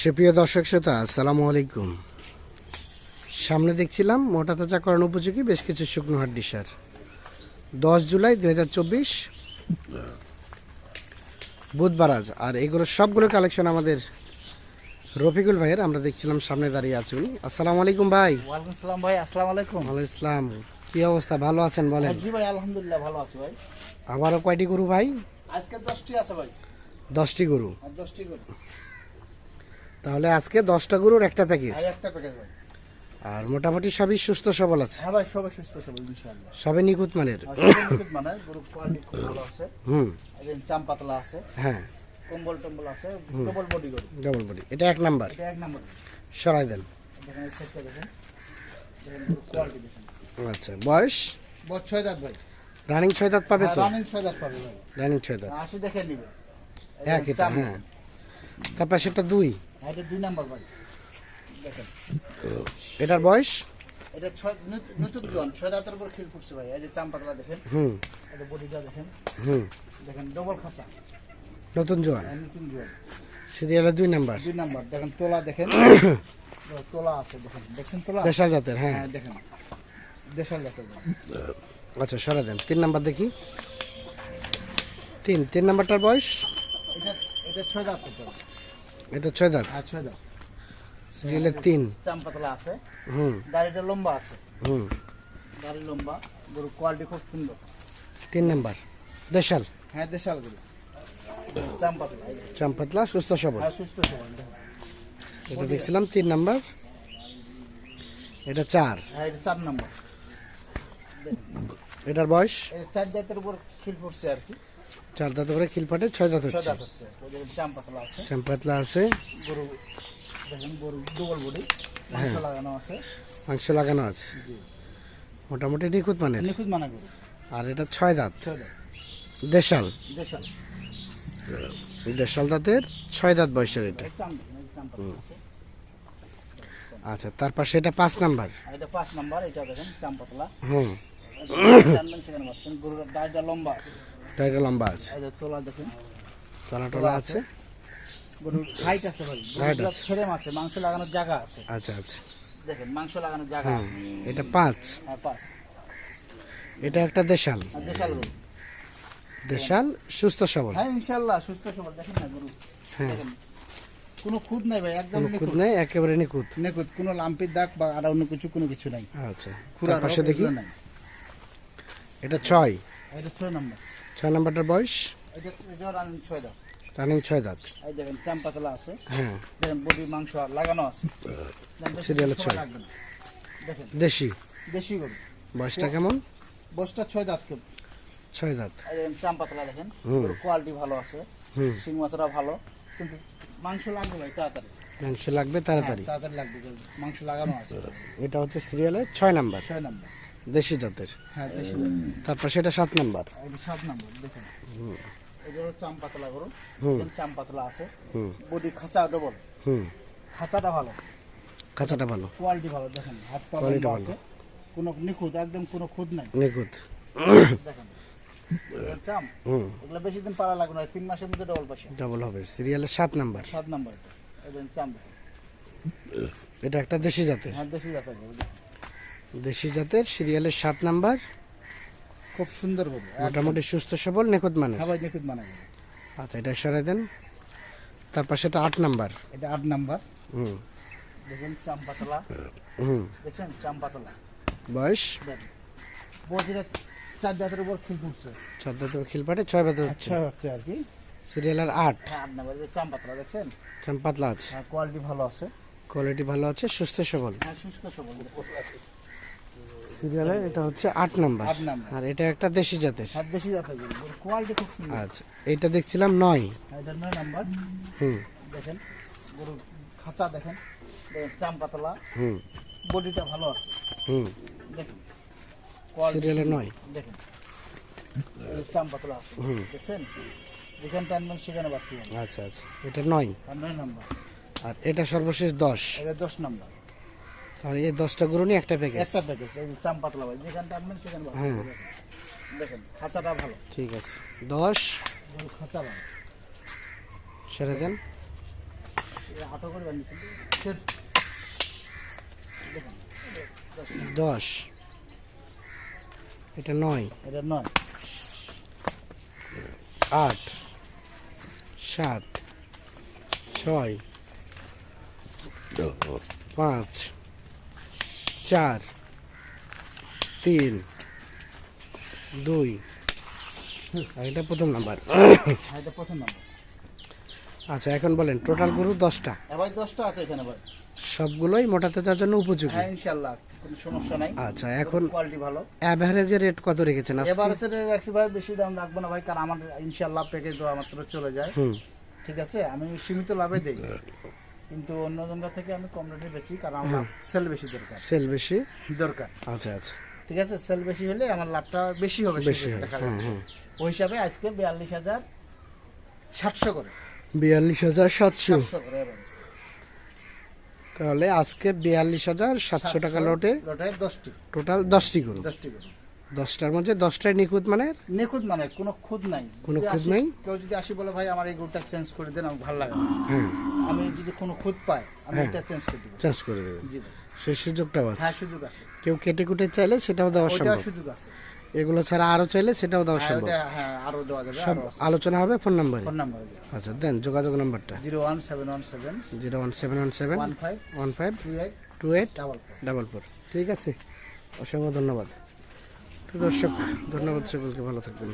সুপ্রিয় দর্শক শ্রোতা আসসালামু আলাইকুম। সামনে দেখছিলাম মোটা তাজাকরণ উপযোগী বেশ কিছু শুকনো হাড্ডি সার। দশ জুলাই দু হাজার চব্বিশ বুধবার আজ। আর এগুলো সবগুলো কালেকশন আমাদের রফিকুল ভাইয়ের আমরা দেখছিলাম সামনে দাঁড়িয়ে আছে উনি। আসসালামু আলাইকুম ভাই। ওয়ালাইকুম ভাই আসসালামু আলাইকুম। ওয়ালাইকুম ইসলাম কি অবস্থা ভালো আছেন বলেন? জি ভাই আলহামদুলিল্লাহ ভালো আছি ভাই। আবারও কয়টি গরু ভাই? আজকে দশটি আছে ভাই। দশটি গরু। দশটি করে তাহলে আজকে দশটা গরুর একটা প্যাকেজ আর একটা প্যাকেজ ভাই আর মোটামুটি সবই সুস্থ সবল আছে। হ্যাঁ ভাই সবাই সুস্থ সবল ইনশাআল্লাহ। সবে নিখুঁত মানের। আর নিখুঁত মানে গরু কোয়ালিটি খুব ভালো আছে। হুম। একদম চাম পাতলা আছে হ্যাঁ। কম্বল টম্বল আছে ডবল বডি গরু। ডবল বডি এটা এক নাম্বার। এটা এক নম্বর। সরাই দেন। দেখেন গরু কোয়ালিটি দেখেন। আচ্ছা বয়স? বড় ছয় দাঁত ভাই। রানিং ছয় দাঁত পাবে তো? রানিং ছয় দাঁত পাবে ভাই। রানিং ছয় দাঁত। আসি দেখে নিবে। এক এটা হ্যাঁ। তারপর সেটা দুই। হ্যাঁ এটা দুই নাম্বার ভাই দেখেন। এটার বয়স? এটা ছয় নতুন- জন ছয় দাঁতের উপর খিল ফুটছে ভাই। এই যে চাম দেখেন। হুম। এটা বডিটা দেখেন। হুম। দেখেন ডবল খাঁচা। নতুন জোয়ান? নতুন জন সিরিয়ালের দুই নাম্বার? দুই নাম্বার। দেখেন তোলা দেখেন। তোলা আছে দেখেন। দেখছেন তোলা? দেশাল জাতের হ্যাঁ। হ্যাঁ দেখেন। দেশাল জাতের আচ্ছা সরাই দেন। তিন নাম্বার দেখি। তিন তিন নাম্বারটার বয়স? এটা এটা ছয় দাঁত এটা ছয় দাঁত। হ্যাঁ ছয় দাঁত। সিরিয়ালের তিন। চাম পাতলা আছে। হুম। দাড়িটা লম্বা আছে। হুম। দাড়ি লম্বা গরু কোয়ালিটি খুব সুন্দর। তিন নাম্বার। দেশাল? হ্যাঁ দেশাল গরু চাম পাতলা এই দেখেন। চাম্পাতলা সুস্থ সবল। হ্যাঁ সুস্থ সবল এটা দেখছিলাম তিন নাম্বার। এটা চার। হ্যাঁ এটা চার নম্বর। এটার বয়স? চার দাঁতের উপর খিল পড়ছে আর কি। চার দাঁত করে খিল ফাটে ছয় দাঁত হচ্ছে। চাম্পাতলা আছে। গরু দেখেন গরু ডবল বডি মাংস লাগানো আছে। মাংস লাগানো আছে। মোটামুটি নিখুঁত মানের। নিখুঁত মানা গরু। আর এটা ছয় দাঁত। দেশাল। দেশাল। দেশাল দাঁতের ছয় দাঁত বয়সের এটা। আচ্ছা তারপর সেটা পাঁচ নাম্বার। এটা পাঁচ নাম্বার এটা দেখেন চাম পাতলা। হুম। লম্বা আছে। এটা লম্বা আছে। তোলা দেখেন। তলা টলা আছে। গরুর হাইট আছে ভাই। Height ফ্রেম আছে। মাংস লাগানোর জায়গা আছে। আচ্ছা আচ্ছা। দেখেন মাংস লাগানোর জায়গা হ্যাঁ আছে। এটা পাঁচ। হ্যাঁ পাঁচ। এটা একটা দেশাল। দেশাল গরু। দেশাল সুস্থ সবল। হ্যাঁ ইনশাল্লাহ সুস্থ সবল। দেখেন না গরু। হ্যাঁ। কোনো খুদ নাই ভাই একদম খুঁত নেই একেবারে নিখুঁত। নিখুঁত কোনো লাম্পির দাগ বা আর অন্য কিছু কোনো কিছু নাই। আচ্ছা খুরা পাশে দেখি। নাই। এটা ছয়। এটা ছয় নম্বর। ছয় নাম্বারটার বয়স? রানিং ছয় দাঁত। এই দেখেন চাম পাতলা আছে। হ্যাঁ। দেখেন বডি মাংস লাগানো আছে। বেশি ছয়। দেখেন। দেশি? দেশি গরু। বয়সটা কেমন? বসটা ছয় দাঁত কেউ ছয় দাঁত। এই দেখেন চাম পাতলা দেখেন। কোয়ালিটি ভালো আছে। হুম। সিং মাথাটা ভালো। কিন্তু মাংস লাগবে ভাই তাড়াতাড়ি। মাংস লাগবে তাড়াতাড়ি। হ্যাঁ, তাড়াতাড়ি লাগবে মাংস লাগানো আছে। এটা হচ্ছে সিরিয়ালের ছয় নাম্বার। ছয় নম্বর। দেশি জাতের। হ্যাঁ দেশি তারপর সেটা সাত নাম্বার। এটা সাত নম্বর দেখুন। এগুলো চাম পাতলা গরু দেখেন চাম পাতলা আছে। বডি খাঁচা ডবল হুম। খাঁচাটা ভালো। কাঁচাটা ভালো। কোয়ালিটি ভালো দেখেন। হাত পা Quality ভালো। কোনো নিখুঁত একদম কোনো খুঁত নাই। নিখুঁত। দেখেন। চাম হুম। এগুলো বেশি দিন লাগবে না তিন মাসের মধ্যে ডবল পাশে। ডাবল হবে। সিরিয়ালের সাত নাম্বার। সাত নম্বর এটা। চাম। এটা একটা দেশি জাতের। হ্যাঁ দেশি জাতের। দেশি জাতের সিরিয়ালের সাত নাম্বার। খুব সুন্দর মোটামুটি সুস্থ সবল নিখুঁত মানে হ্যাঁ নিখুঁত মানে আচ্ছা এটা সরাই দেন। তারপর সেটা আট নাম্বার। এটা আট নাম্বার। হুম। দেখেন চমপাতলা। হুম। দেখছেন? চামপাতলা। বয়স? চার দাঁতের উপর খিল পড়ছে। চার দাঁত খিলপাটে ছয় বাতে হচ্ছে আচ্ছা হচ্ছে আর কি। সিরিয়ালের আট। হ্যাঁ আট নাম্বার। দেখছেন? চমপাতলা আছে। হ্যাঁ কোয়ালিটি ভালো আছে। কোয়ালিটি ভালো আছে সুস্থ সবল। হ্যাঁ সুস্থ সবল। সিরিয়ালের এটা হচ্ছে আট নাম্বার। আর এটা একটা দেশি জাতের। সাত দেশি জাতের কোয়ালিটি খুব সুন্দর। আচ্ছা এটা দেখছিলাম নয়। এটা নয় নাম্বার। হুম। দেখেন গরুর খাঁচা দেখেন চাম পাতলা হুম। বডিটা ভালো আছে। হুম। দেখেন সিরিয়ালে। নয়। দেখেন চাম পাতলা আছে। হুম। দেখছেন? যেখানে টানবেন সেখানে বাড়তি আচ্ছা আচ্ছা এটা নয়। নয় নাম্বার। আর এটা সর্বশেষ দশ। এটা দশ নাম্বার। তাহলে এই দশটা গরু নিয়ে একটা প্যাকেজ একটা প্যাকেজ এই চাম পাতলা ভাই যেখানে টানবেন সেখানে হ্যাঁ। দেখেন খাঁচাটা ভালো। ঠিক আছে। দশ। খাঁচা ভালো। সেরে দেন। আটো করে বানিয়েছেন সে দশ। এটা নয়। এটা নয়। আট। সাত। ছয়। পাঁচ। চার তিন দুই। এটা প্রথম নাম্বার। এটা প্রথম নাম্বার। আচ্ছা এখন বলেন টোটাল গরু দশটা। এবার দশটা আছে এখানে ভাই। সবগুলোই মোটা তাজার জন্য উপযোগী। হ্যাঁ ইনশাল্লাহ কোনো সমস্যা নাই। আচ্ছা এখন কোয়ালিটি ভালো। রেট কত রেখেছেন আজকে? এবার হচ্ছে রাখছি ভাই বেশি দাম রাখব না ভাই কারণ আমার ইনশাল্লাহ প্যাকেজ দেওয়া মাত্র চলে যায়। হুম। ঠিক আছে আমি সীমিত লাভে দেই। কিন্তু অন্য জনরা থেকে আমি কম রেটে বেচি কারণ আমার সেল বেশি দরকার। সেল বেশি? দরকার। আচ্ছা আচ্ছা। ঠিক আছে? সেল বেশি হলে আমার লাভটা বেশি হবে বেশি সেক্ষেত্রে হয়, দেখা যাচ্ছে। ওই হিসাবে আজকে বিয়াল্লিশ হাজার সাতশো করে। বিয়াল্লিশ হাজার সাতশো। করে। তাহলে আজকে বিয়াল্লিশ হাজার সাতশো টাকা লোটে লোটায় দশটি। টোটাল দশটি গরু। দশটি করে দশটার মধ্যে দশটায় নিখুঁত মানে নিখুঁত মানে কোনো খুদ নাই। কোনো খুঁত নাই? কেউ যদি আসি বলে ভাই আমার এই গরুটা চেঞ্জ করে দেন আমার ভালো লাগে হ্যাঁ। আমি যদি কোনো খুদ পাই আমি হ্যাঁ। এটা চেঞ্জ করে দিব। চাষ করে দেবে জি ভাই। সেই সুযোগটাও আছে। হ্যাঁ সুযোগ আছে। কেউ কেটে কুটে চাইলে সেটাও দেওয়া সম্ভব। সুযোগ আছে। এগুলো ছাড়া আরও চাইলে সেটাও দেওয়া হ্যাঁ সম্ভব। হ্যাঁ আরও দেওয়া যাবে সব আলোচনা হবে ফোন নাম্বারে? ফোন নাম্বার আচ্ছা দেন যোগাযোগ নাম্বারটা। Zero one seven one seven zero one seven one seven one five one five two eight two eight double four. Double four. ঠিক আছে। অসংখ্য ধন্যবাদ। দর্শক ধন্যবাদ সকলকে ভালো থাকবেন।